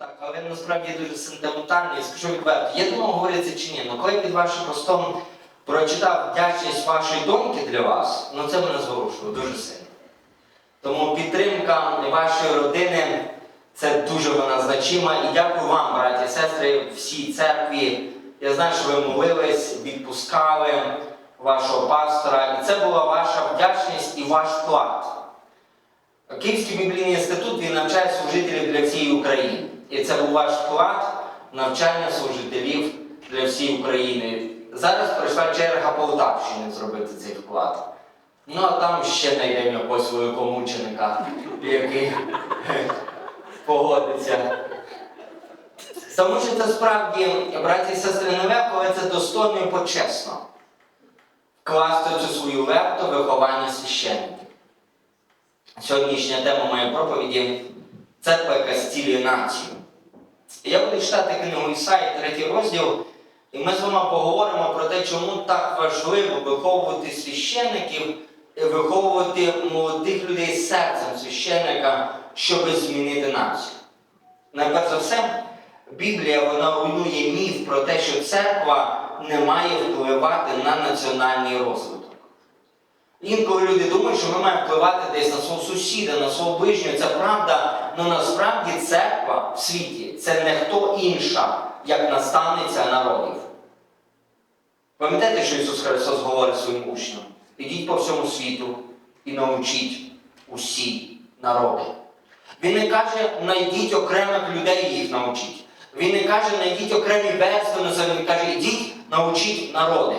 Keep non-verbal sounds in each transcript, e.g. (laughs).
так, але насправді дуже сентиментальний. Скажу відверто, я думав, говориться чи ні. Ну коли я під вашим постом прочитав вдячність вашої доньки для вас, ну це мене зворушило дуже сильно. Тому підтримка вашої родини це дуже вона значима. І дякую вам, браті і сестри, всій церкві. Я знаю, що ви молились, відпускали вашого пастора, і це була ваша вдячність і ваш вклад. Київський біблійний інститут він навчає служителів для всієї України. І це був ваш вклад навчання служителів для всієї України. Зараз прийшла черга Полтавщини зробити цей вклад. Ну а там ще знайдемо якогось великомученика, який (laughs) погодиться. Тому що це справді, браті і сестри, не легко, але це достойно і почесно. Вкласти цю свою лепту виховання священників. Сьогоднішня тема моєї проповіді церква, яка зцілює націю. Я буду читати книгу Ісаї, третій розділ, і ми з вами поговоримо про те, чому так важливо виховувати священників виховувати молодих людей серцем священника, щоб змінити націю. Найперш за все, Біблія вона руйнує міф про те, що церква не має впливати на національний розвиток. Інколи люди думають, що ми маємо впливати десь на свого сусіда, на свого ближнього. Це правда, але насправді церква в світі це не хто інша, як наставниця народів. Пам'ятаєте, що Ісус Христос говорить своїм учням? Ідіть по всьому світу і научіть усі народи. Він не каже, знайдіть окремих людей і їх научіть. Він не каже, знайдіть окремі верстви, він каже, ідіть, научіть народи.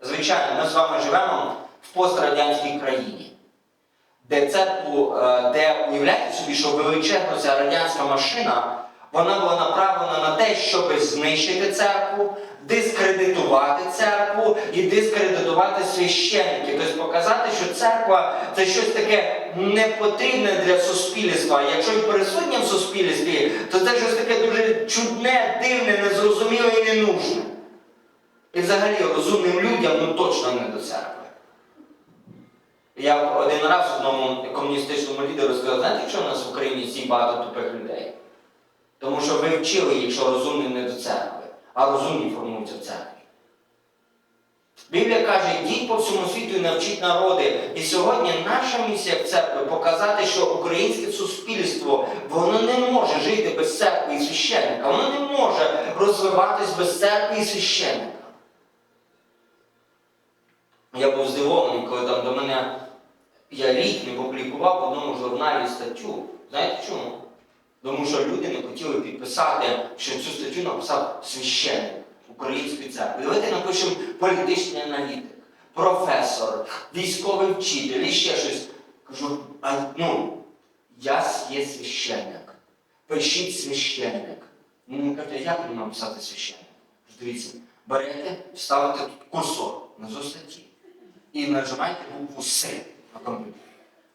Звичайно, ми з вами живемо в пострадянській країні, де церкву, е, де уявляєте собі, що величезна ця радянська машина, вона була направлена на те, щоб знищити церкву, дискредитувати церкву і дискредитувати священників. Тобто показати, що церква це щось таке непотрібне для суспільства. Якщо і присутнє в суспільстві, то це щось таке дуже чудне, дивне, незрозуміле і ненужне. І взагалі розумним людям ну точно не до церкви. Я один раз одному комуністичному лідеру сказав, знаєте, що в нас в Україні всі багато тупих людей? Тому що ви вчили їх, що розумні не до церкви, а розумні формуються в церкві. Біблія каже, йдіть по всьому світу і навчіть народи. І сьогодні наша місія в церкві показати, що українське суспільство воно не може жити без церкви і священника, воно не може розвиватись без церкви і священника. Я був здивований, коли там до мене я рік не публікував в одному журналі статтю. Знаєте чому? Тому що люди не хотіли підписати, що цю статтю написав священник Української церкви. Давайте напишемо політичний аналітик, професор, військовий вчитель і ще щось. Кажу, а ну, я є священник. Пишіть священник. Ну, каже, як мені написати священник? Дивіться, берете, ставите тут курсор на статті і нажимаєте букву С.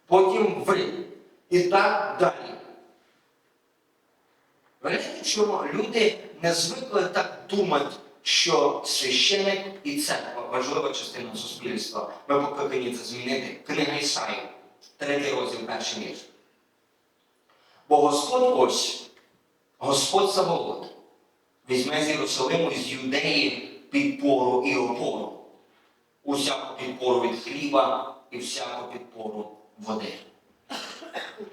Потім ви. І так далі. Виявляєте, чому люди не звикли так думати, що священик і церква важлива частина суспільства. Ми покликані це змінити. Книга Ісаї, третій розділ, перший вірш. Бо Господь ось, Господь Саволод, візьме з Єрусалиму з юдеї підпору і опору, усяку підпору від хліба і всяку підпору води.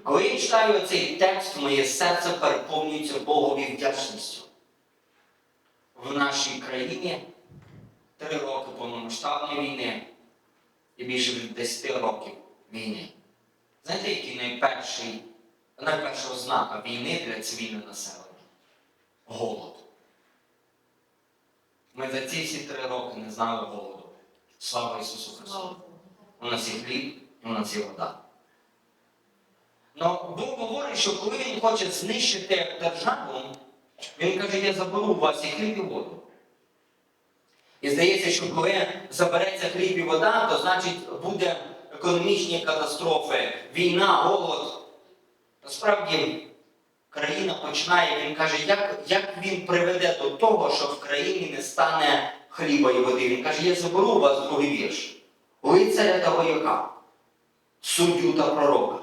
Коли я читаю цей текст, моє серце переповнюється Богові вдячністю. В нашій країні три роки повномасштабної війни і більше 10 років війни. Знаєте, який найперший, найперша ознака війни для цивільного населення? Голод. Ми за ці всі три роки не знали голоду. Слава Ісусу Христу! У нас є хліб, у нас є вода. Но Бог говорить, що коли він хоче знищити державу, він каже, я заберу у вас і хліб і воду. І здається, що коли забереться хліб і вода, то значить буде економічні катастрофи, війна, голод. Насправді країна починає, він каже, як, як він приведе до того, що в країні не стане хліба і води. Він каже, я заберу у вас другий вірш. Лицаря та вояка, суддю та пророка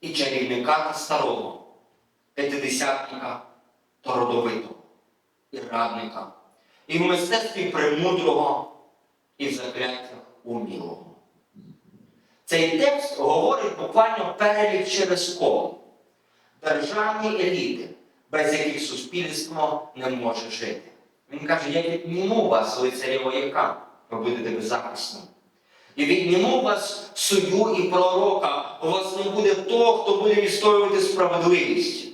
і чарівника та старого, п'ятидесятника та родовитого, і радника, і в мистецтві премудрого, і в закляттях умілого. Цей текст говорить буквально перелік через коло. Державні еліти, без яких суспільство не може жити. Він каже, я відніму вас лицаря вояка, ви будете беззахисні. І відніму вас суддю і пророка, у вас не буде того, хто буде відстоювати справедливість.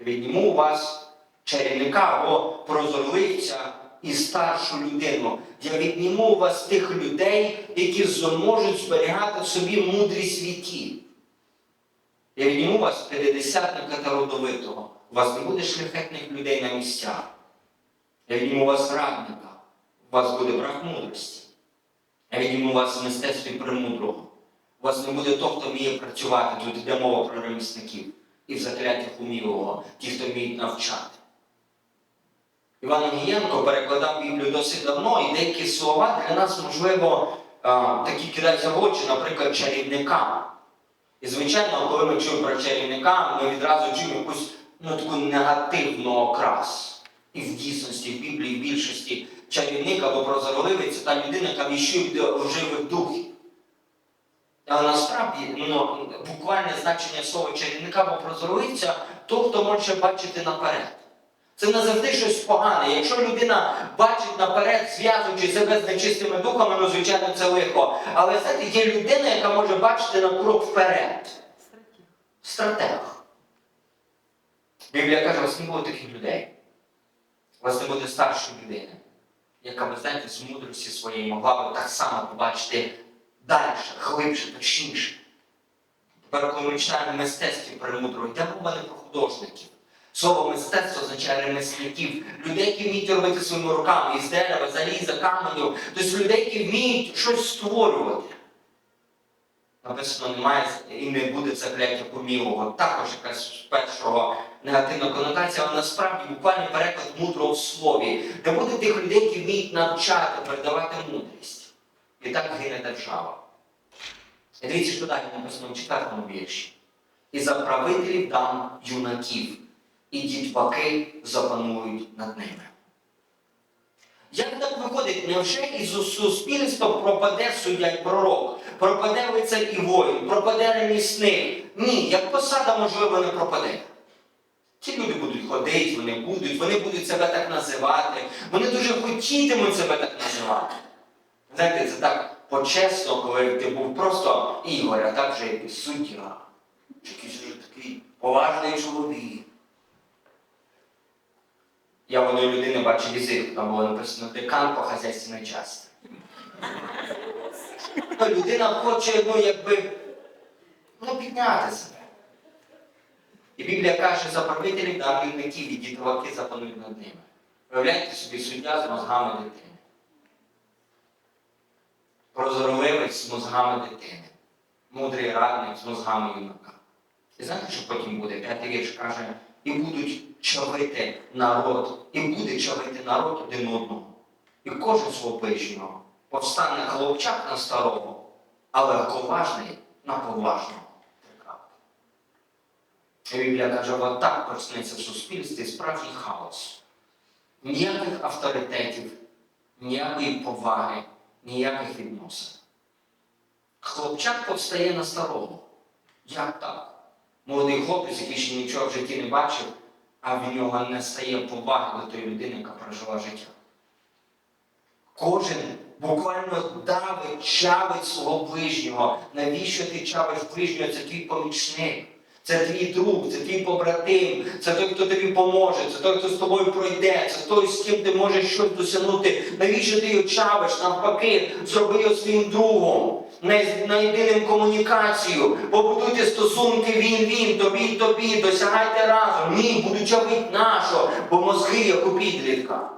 Відніму вас чарівника або прозорливця і старшу людину. Я відніму вас тих людей, які зможуть зберігати в собі мудрість віків. Я відніму вас п'ятидесятника та родовитого. У вас не буде шляхетних людей на місцях. Я відніму вас радника. У вас буде брак мудрості. Я відніму вас в мистецтві премудрого. У вас не буде того, хто вміє працювати. Тут йде мова про ремісників і в закляттях умілого, ті, хто вміють навчати. Іван Огієнко перекладав Біблію досить давно, і деякі слова для нас, можливо, такі кидаються в очі, наприклад, чарівника. І, звичайно, коли ми чуємо про чарівника, ми відразу чуємо якусь ну, таку негативну окрас. І в дійсності, в Біблії, в більшості чарівник або прозорливець це та людина, яка віщує до живих духів. Але насправді ну, буквальне значення слова чарівника або прозорливця то, хто може бачити наперед. Це не завжди щось погане. Якщо людина бачить наперед, зв'язуючи себе з нечистими духами, ну, звичайно, це лихо. Але знаєте, є людина, яка може бачити на крок вперед. Стратег. Біблія каже, у вас не буде таких людей. У вас не буде старшої людини, яка ви знаєте, з мудрості своєї могла би так само побачити далі, глибше, точніше. Тепер, коли ми читаємо мистецтві премудрого, йде мова не про художників. Слово мистецтво означає ремесників, людей, які вміють робити своїми руками із дерева, заліза, каменю, тобто людей, які вміють щось створювати. Написано, немає і не буде закляття помілого. Також якась першого негативна конотація, але насправді буквально переклад мудрого в слові, де буде тих людей, які вміють навчати, передавати мудрість. І так гине держава. І дивіться, що далі написано в четвертому вірші. І за правителів дам юнаків, і дітваки запанують над ними. Як так виходить, невже із суспільства пропаде суддя й пророк, пропаде лицар і воїн, пропаде ремісник? Ні, як посада, можливо, не пропаде. Ті люди будуть ходити, вони будуть, вони будуть себе так називати, вони дуже хотітимуть себе так називати. Знаєте, це так почесно, коли ти був просто Ігор, а так вже якийсь суддя, чи якийсь вже такий поважний чоловік. Я в одної людини бачив візит, там було написано декан по хазяйственній часті. Людина хоче, ну, якби, ну, підняти себе. І Біблія каже, за правителів дам вільників і дітоваки запанують над ними. Уявляєте собі суддя з мозгами дитини. Прозорливець з мозгами дитини. Мудрий радник з мозгами юнака. І знаєте, що потім буде? П'ятий вірш каже, і будуть чавити народ, і буде чавити народ один одного. І кожен свого ближнього повстане хлопчак на старого, але поважний на поважного. І Біблія каже, от так почнеться в суспільстві справжній хаос. Ніяких авторитетів, ніякої поваги, ніяких відносин. Хлопчак повстає на старого. Як так? Молодий хлопець, який ще нічого в житті не бачив, а в нього не стає поваги до тої людини, яка прожила життя. Кожен буквально давить, чавить свого ближнього. Навіщо ти чавиш ближнього? Це твій помічник. Це твій друг, це твій побратим, це той, хто тобі поможе, це той, хто з тобою пройде, це той, з ким ти можеш щось досягнути. Навіщо ти його чавиш? Навпаки, зроби його своїм другом, най- найди ним комунікацію, побудуйте стосунки він-він, тобі тобі, досягайте разом. Ні, буду чавити нашого, бо мозги як у підлітка.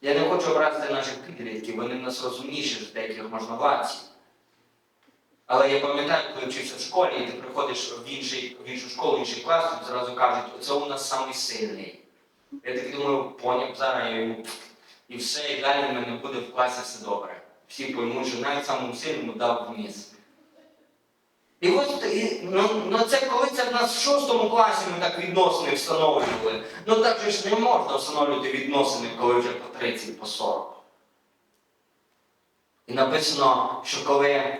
Я не хочу образити наших підлітків, вони нас розумніші з деяких можновладців. Але я пам'ятаю, коли вчився в школі, і ти приходиш в, інший, в іншу школу, в інший клас, тобі зразу кажуть, оце у нас самий. Я так думаю, поняв зараз йому і все, і далі в мене буде в класі все добре. Всі поймуть, що навіть самому сильному дав вниз. І от і, ну, ну це коли це в нас в шостому класі ми так відносини встановлювали. Ну так же ж не можна встановлювати відносини, коли вже по 30, по 40. І написано, що коли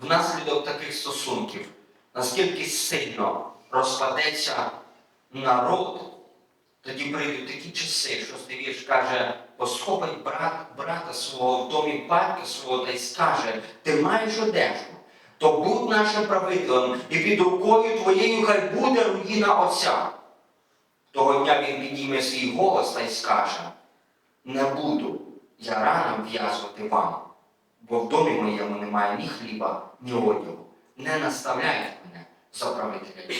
внаслідок таких стосунків, наскільки сильно розпадеться народ, тоді прийдуть такі часи, що вірш каже, посхопить брат брата свого в домі батька свого та й скаже, ти маєш одежу, то будь нашим правителем, і під рукою твоєю хай буде руїна отця. Того дня він підійме свій голос та й скаже, не буду я рано в'язувати вам, бо в домі моєму немає ні хліба, ні одягу. Не наставляйте мене за правителя.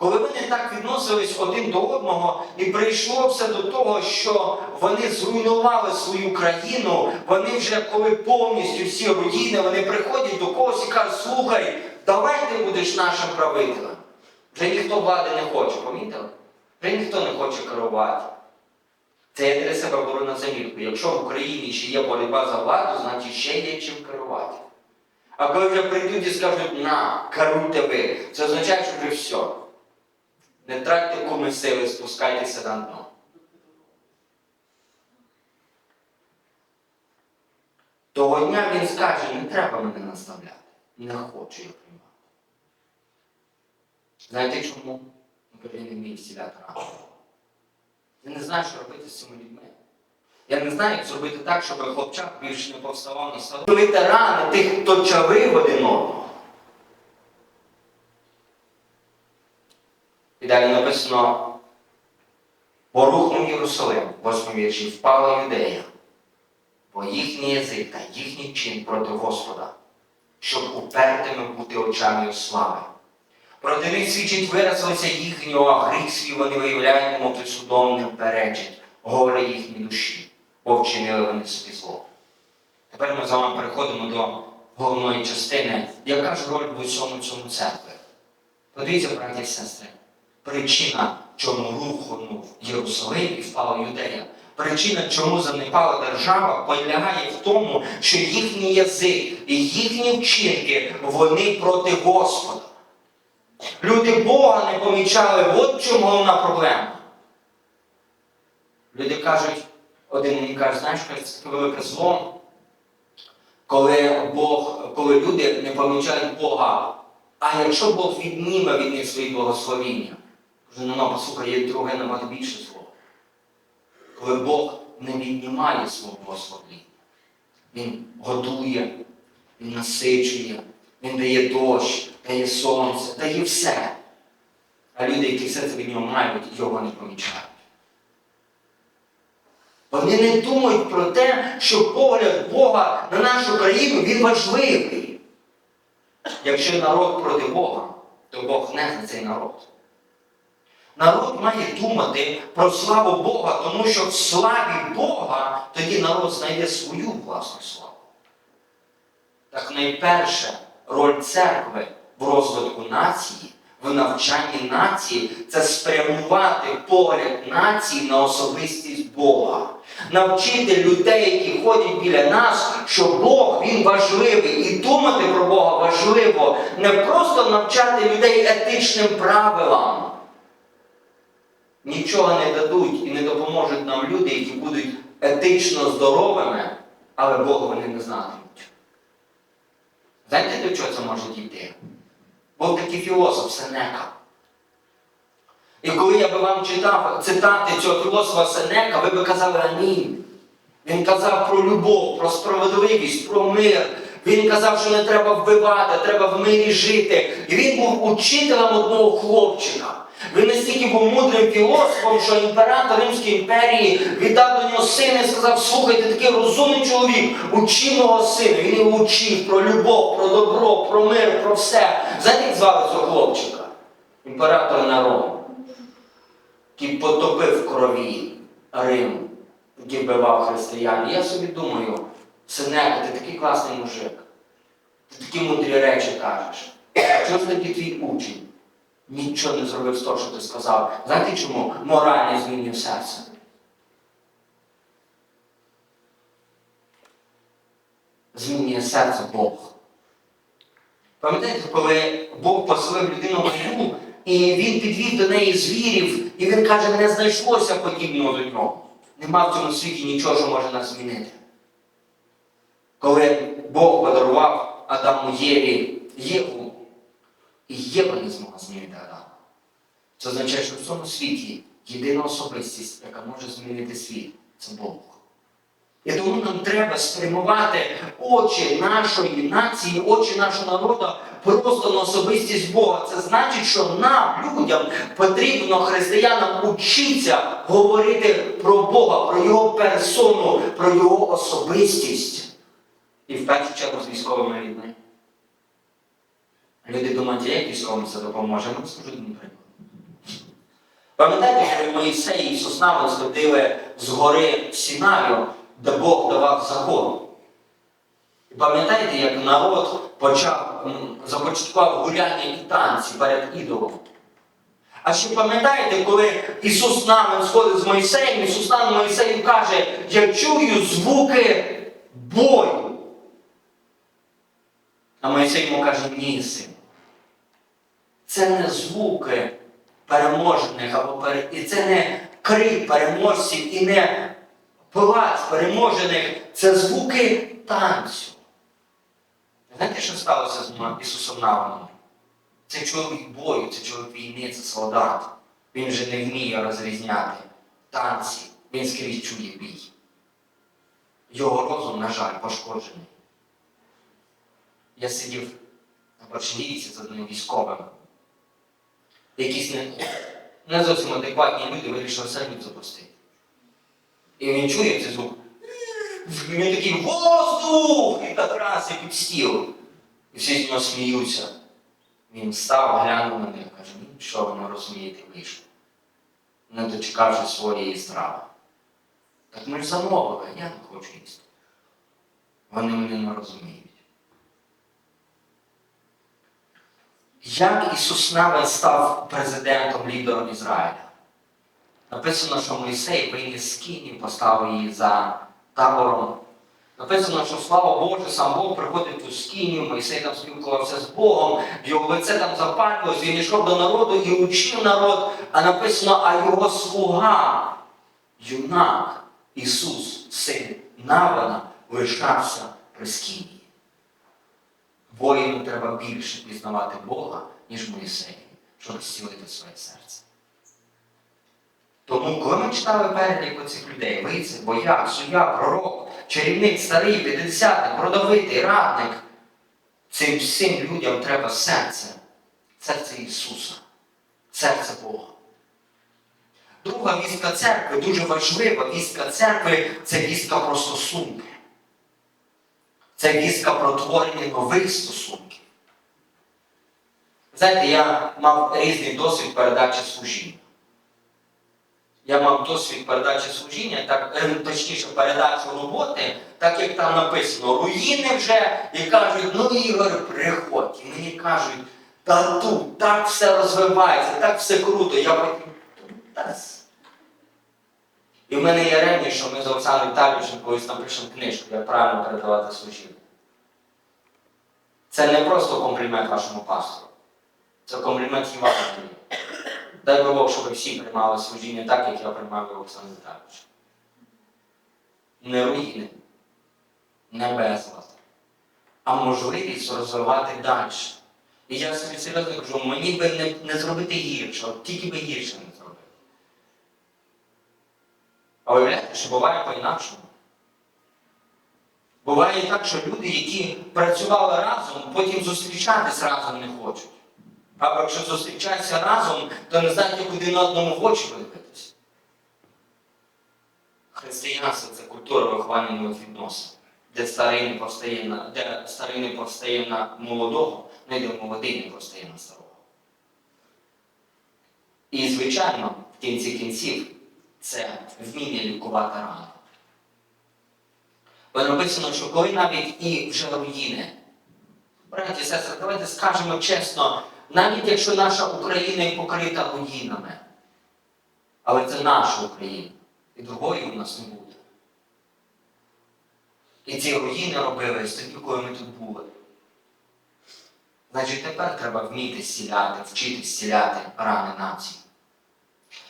Коли вони так відносились один до одного, і прийшло все до того, що вони зруйнували свою країну, вони вже коли повністю всі руїни, вони приходять до когось і кажуть, слухай, давай ти будеш нашим правителем. Вже ніхто влади не хоче, помітили? Вже ніхто не хоче керувати. Це я для себе беру на замітку. Якщо в Україні ще є боротьба за владу, значить ще є чим керувати. А коли вже прийдуть і скажуть, на, керуйте ви, це означає, що вже все. Не тратьте куми сили, спускайтеся на дно. Того дня він скаже, не треба мене наставляти. Не хочу я приймати. Знаєте чому? Бо він не вміє сіляти рану. Я не знаю, що робити з цими людьми. Я не знаю, як зробити так, щоб хлопчак більше не повставав на столу. Ветерани тих, хто чавив один одного. Далі написано, порухнув Єрусалим, восьмий вірші, впала юдея, бо їхній язик та їхній чин проти Господа, щоб упертими бути очами слави. Проти них свідчить виразилося їхнього, а гріх свій вони виявляють, мов ти судом не перечить, горе їхній душі, бо вчинили вони собі зло. Тепер ми з вами переходимо до головної частини, яка ж роль в усьому цьому церкви. Подивіться, браті і сестри, причина, чому рухнув Єрусалим і впала Юдея. Причина, чому занепала держава, полягає в тому, що їхній язик і їхні вчинки вони проти Господа. Люди Бога не помічали, от чому головна проблема. Люди кажуть, один мені каже, знаєш, це таке велике зло, коли Бог, коли люди не помічають Бога, а якщо Бог відніме від них свої благословіння, ну, ну послухай, є друге набагато більше зло. Коли Бог не віднімає свого благословіння, Він годує, Він насичує, Він дає дощ, дає сонце, дає все. А люди, які все це від нього мають, його не помічають. Вони не думають про те, що погляд Бога на нашу країну він важливий. Якщо народ проти Бога, то Бог не за цей народ. Народ має думати про славу Бога, тому що в славі Бога тоді народ знайде свою власну славу. Так найперше роль церкви в розвитку нації, в навчанні нації це спрямувати погляд нації на особистість Бога. Навчити людей, які ходять біля нас, що Бог він важливий, і думати про Бога важливо, не просто навчати людей етичним правилам. Нічого не дадуть і не допоможуть нам люди, які будуть етично здоровими, але Бога вони не знатимуть. Знаєте, до чого це може дійти? Був такий філософ Сенека. І коли я би вам читав цитати цього філософа Сенека, ви би казали амінь. Він казав про любов, про справедливість, про мир. Він казав, що не треба вбивати, треба в мирі жити. І він був учителем одного хлопчика. Він настільки був мудрим філософом, що імператор Римської імперії віддав до нього сина і сказав, слухай, ти такий розумний чоловік, учи мого сина. Він його учив про любов, про добро, про мир, про все. Знаєте, як звали цього хлопчика? Імператор Нерон, який потопив крові Рим, який вбивав християн. Я собі думаю, синеку, ти такий класний мужик. Ти такі мудрі речі кажеш. Чого ж тоді твій учень? Нічого не зробив з того, що ти сказав. Знаєте чому? Морально змінив серце. Змінює серце Бог. Пам'ятаєте, коли Бог поселив людину раю, і він підвів до неї звірів, і він каже, не знайшлося подібного до нього. Нема в цьому світі нічого, що може нас змінити. Коли Бог подарував Адаму Єві Єву, і Єва не змогла змінити Адама. Це означає, що в цьому світі єдина особистість, яка може змінити світ, це Бог. І тому нам треба спрямувати очі нашої нації, очі нашого народу просто на особистість Бога. Це значить, що нам, людям, потрібно християнам учитися говорити про Бога, про Його персону, про Його особистість. І в першу чергу з військовими війни. Люди думають, а як військовим це допоможе? Ну, скажу один приклад. Пам'ятаєте, що Моїсей і Навин сходили з гори Сінаю, де Бог давав закон. І пам'ятаєте, як народ почав, започаткував гуляння і танці перед ідолом? А ще пам'ятаєте, коли Ісус Навин сходить з Мойсеєм, Ісус Навин Мойсею каже, я чую звуки бою. А Мойсей йому каже, ні, син. Це не звуки переможених, або пере... і це не крик переможців, і не плач переможених, це звуки танцю. Знаєте, що сталося з Ісусом Навином? Це чоловік бою, це чоловік війни, це солдат. Він вже не вміє розрізняти танці, він скрізь чує бій. Його розум, на жаль, пошкоджений. Я сидів на Борщагівці з одним військовим. Якісь не, не зовсім адекватні люди вирішили салют запустити. І він чує цей звук. Він такий воздух! І так раз і під стіл. І всі з нього сміються. Він встав, глянув на них, каже, ну що ви не розумієте, вийшов. Не дочекавши своєї страви. Так ми ж замовили, я не хочу їсти. Вони мене не розуміють. Як Ісус Навин став президентом, лідером Ізраїля? Написано, що Мойсей виніс з Кіні, поставив її за табором. Написано, що слава Боже, сам Бог приходить у Скинію, Мойсей там спілкувався з Богом, його лице там запалювалось, він йшов до народу і учив народ, а написано, а його слуга, юнак, Ісус, син Навина, лишався при Скинії. Воїну треба більше пізнавати Бога, ніж Моїсеї, щоб зцілити своє серце. Тому, коли ми читали перелік оцих людей, лицар, бояр, суддя, пророк, чарівник, старий, п'ятдесятник, продавитий, радник, цим всім людям треба серце, серце Ісуса, серце Бога. Друга вістка церкви, дуже важлива вістка церкви це вістка про стосунки. Це вістка про творення нових стосунків. Знаєте, я мав різний досвід передачі служіння. Я мав досвід передачі служіння, так, е, точніше, передачу роботи, так як там написано, руїни вже, і кажуть, ну Ігор, приходь. І мені кажуть, та тут так все розвивається, так все круто. Я потім. І в мене є ревність, що ми з Олександром Віталійовичем колись напишемо книжку, як правильно передавати служіння. Це не просто комплімент вашому пастору, це комплімент Євангелії. Дай би Бог, щоб всі приймали служіння так, як я приймав Олександр Віталійович. Не руїни, не безлад, а можливість розвивати далі. І я собі серйозно кажу, мені би не, не зробити гірше, тільки би гірше не. А виявляєте, що буває по-інакшому. Буває так, що люди, які працювали разом, потім зустрічатись разом не хочуть. Або якщо зустрічаються разом, то не знають, як один одному в очі подивитися. Християнство це культура виховання нових відносин, де старий не повстає на, де старий не повстає на молодого, не де молодий не повстає на старого. І, звичайно, в кінці кінців це вміння лікувати рану. Бо написано, що коли навіть і вже руїни, браті і сестри, давайте скажемо чесно, навіть якщо наша Україна і покрита руїнами, але це наша Україна, і другої у нас не буде. І ці руїни робились тоді, коли ми тут були. Значить, тепер треба вміти зціляти, вчити зціляти рани нації.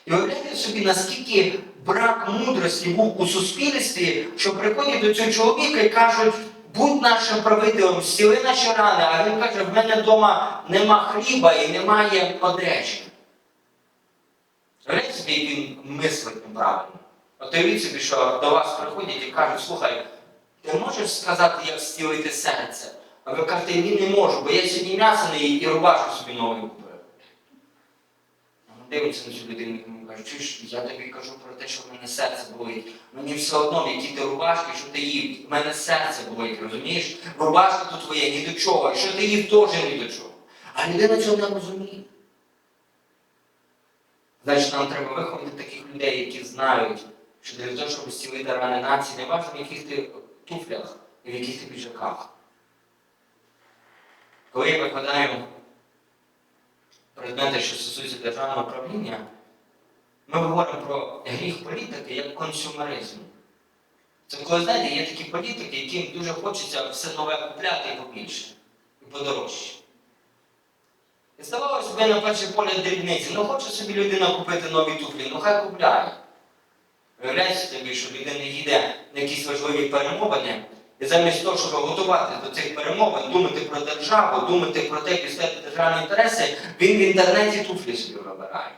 І уявляєте собі, наскільки брак мудрості був у суспільстві, що приходять до цього чоловіка і кажуть, будь нашим правителем, зціли наші рани, а він каже, в мене вдома нема хліба і немає одежі. Собі, він мислить неправильно. От уявіть собі, що до вас приходять і кажуть, слухай, ти можеш сказати, як зцілити серце? А ви кажете, ні, не можу, бо я сьогодні м'ясо не і рубашку собі нову купив. Дивиться на цю людину і каже, чуєш, я тобі кажу про те, що в мене серце болить. Мені все одно, які ти рубашки, що ти їв, в мене серце болить, розумієш? Рубашка тут твоя ні до чого, що ти їв теж ні до чого. А людина цього не розуміє. Значить, нам треба виховати таких людей, які знають, що для того, щоб зцілити рани нації, не важливо, в яких ти туфлях і в яких ти піджаках. Коли я викладаю предмети, що стосуються державного управління, ми говоримо про гріх політики як консюмеризм. Це коли, знаєте, є такі політики, яким дуже хочеться все нове купляти і побільше, і подорожче. І здавалося б, на перший погляд дрібниці. Ну хоче собі людина купити нові туфлі, ну хай купляє. Виявляється тобі, що людина їде на якісь важливі перемовини, і замість того, щоб готувати до цих перемовин, думати про державу, думати про те, як відстояти державні інтереси, він в інтернеті туфлі собі вибирає.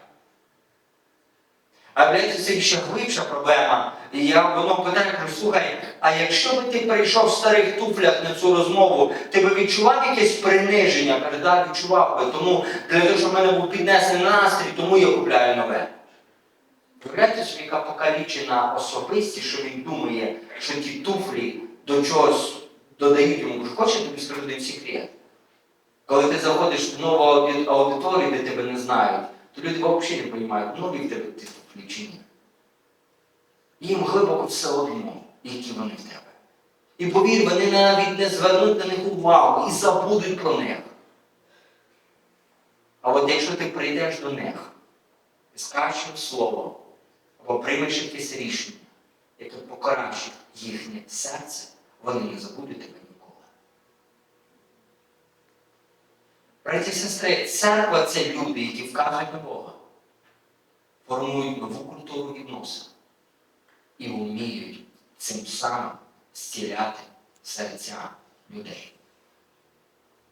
А виявляється, це ще глибша проблема. І я воно питає, кажу, слухай, а якщо би ти прийшов в старих туфлях на цю розмову, ти би відчував якесь приниження? Каже, да, відчував би. Тому для того, щоб в мене був піднесений настрій, тому я купляю нове. Уявляєте собі, яка покалічена особистість, що він думає, що ті туфлі до чогось додають йому. Я тобі скажу один секрет? Коли ти заходиш в нову аудиторію, де тебе не знають, то люди взагалі не розуміють, нові в тебе туфлі чи ні. Їм глибоко все одно, які вони в тебе. І повір, вони навіть не звернуть на них увагу і забудуть про них. А от якщо ти прийдеш до них і скажеш їм слово, або приймеш якесь рішення, яке покращить їхнє серце, вони не забудуть тебе ніколи. Браті і сестри, церква це люди, які вказують на Бога, формують нову культуру відносин і вміють цим самим зціляти серця людей.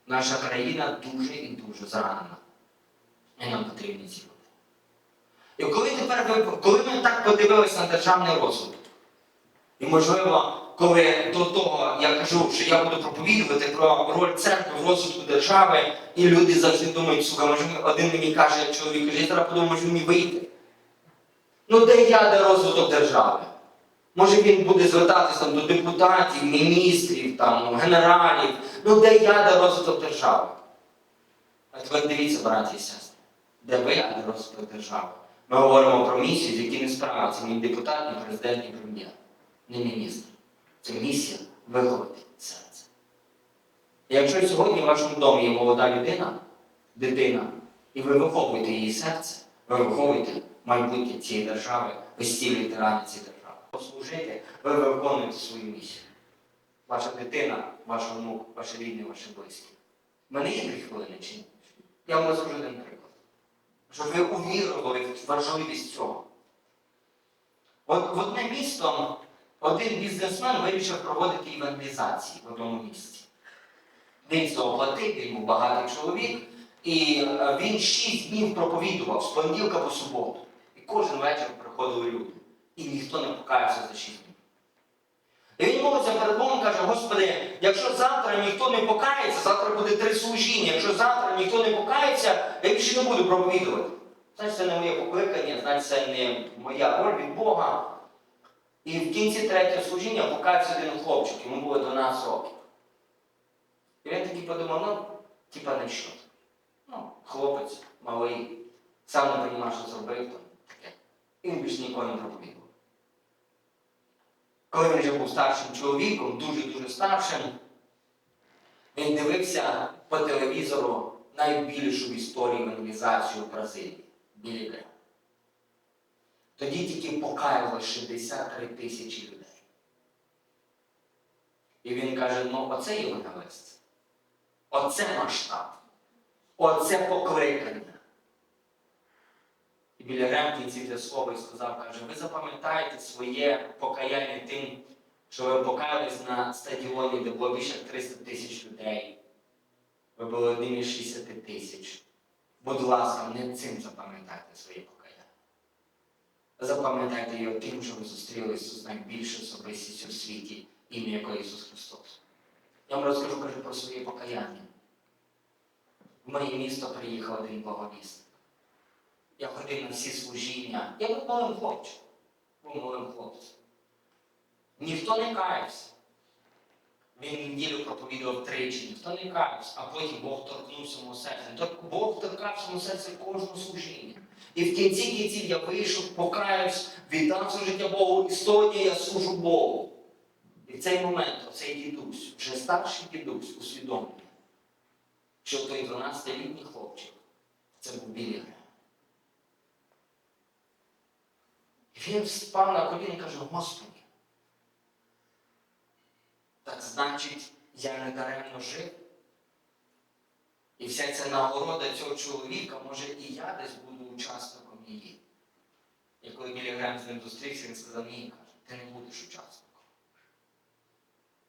Наша країна дуже і дуже зранена. І нам потрібні ці люди. І коли тепер коли ми так подивилися на державний розвиток, і можливо, коли до того я кажу, що я буду проповідувати про роль церкви в розвитку держави, і люди завжди думають, сука, може один мені каже, чоловік, каже, я зараз подумаю, може мені вийти. Ну де я, де розвиток держави? Може він буде звертатися там, до депутатів, міністрів, там, генералів. Ну де я, де розвиток держави? А тепер дивіться, браті і сестри, де ви, а де розвиток держави? Ми говоримо про місію, з не справиться ні депутат, ні президент, ні прем'єр, ні міністр. Це місія виховати серце. Якщо сьогодні в вашому домі є молода людина, дитина, і ви виховуєте її серце, ви виховуєте майбутнє цієї держави, ви зцілюєте рани цієї держави. Послужити, ви виконуєте свою місію. Ваша дитина, ваш внук, ваші рідні, ваші близькі. Мене є дві хвилини чи ні? Я вам розкажу один приклад. Щоб ви увірували в важливість цього. От в одне місто один бізнесмен вирішив проводити евангелізації в одному місті. Він цього платив, він був багатий чоловік, і е, він шість днів проповідував з понеділка по суботу. І кожен вечір приходили люди. І ніхто не покаявся за шість днів. І він молиться перед Богом каже, Господи, якщо завтра ніхто не покається, завтра буде три служіння, якщо завтра ніхто не покається, я більше не буду проповідувати. Значить, це не моє покликання, значить, це не моя роль від Бога. І в кінці третього служіння покаявся один хлопчик, йому було 12 років. І він такий подумав, ну, типа не що. Ну, хлопець малий, сам не розумів, що зробив там. І він більше ніколи не проповідував. Коли він вже був старшим чоловіком, дуже-дуже старшим, він дивився по телевізору найбільшу в історії евангелізацію Бразилії Білі. Тоді тільки покаяло 63 тисячі людей. І він каже, ну оце євангелист. Оце масштаб. Оце покликання. І біля в для слова і сказав, каже, ви запам'ятаєте своє покаяння тим, що ви покаялись на стадіоні, де було більше 300 тисяч людей. Ви були одним із 60 тисяч. Будь ласка, не цим запам'ятайте своє покаяння. Запам'ятайте його тим, що ви зустрілися з найбільшою особистістю у світі, ім'я якої Ісус Христос. Я вам розкажу кажу, про своє покаяння. В моє місто приїхав один богомісник. Я ходив на всі служіння. Я був малим хлопчиком. Був малим хлопцем. Ніхто не каявся. Він неділю проповідував тричі, ніхто не каявся, а потім Бог торкнувся мого серця. Так Бог торкався мого серця кожного служіння. І в кінці кінців я вийшов, покаявся, віддав своє життя Богу, і дня я служу Богу. І в цей момент оцей дідусь, вже старший дідусь, усвідомлює, що той 12-літній хлопчик це був Білі. І він впав на коліна і каже, Господи, так значить, я не даремно жив. І вся ця нагорода цього чоловіка, може, і я десь буду учасником її. І коли Білі Грем з ним зустрівся, він сказав, ні, каже, ти не будеш учасником.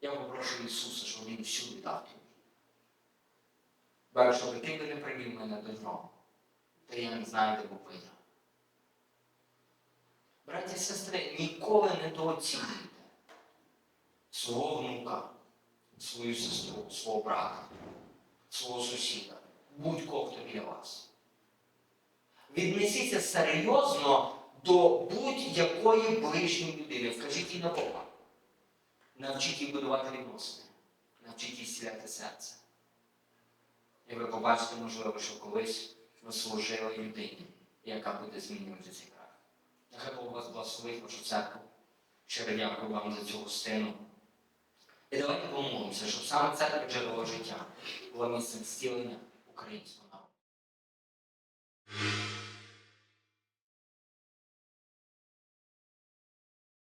Я попрошу Ісуса, щоб Він всюди дав тобі. Бо якщо би ти би не привів мене до нього, то я не знаю, де був я. Браті і сестри, ніколи не дооцінюйте свого внука, свою сестру, свого брата, свого сусіда, будь-кого хто біля вас. Віднесіться серйозно до будь-якої ближньої людини. Вкажіть їй на Бога. Навчіть її будувати відносини. Навчіть її зціляти серце. І ви побачите, можливо, що колись ви служили людині, яка буде змінювати цей край. Нехай Бог вас благословить вашу церкву. Щиро дякую вам за цю гостину. І давайте помолимося, щоб саме церква джерело життя було місцем зцілення українського народу.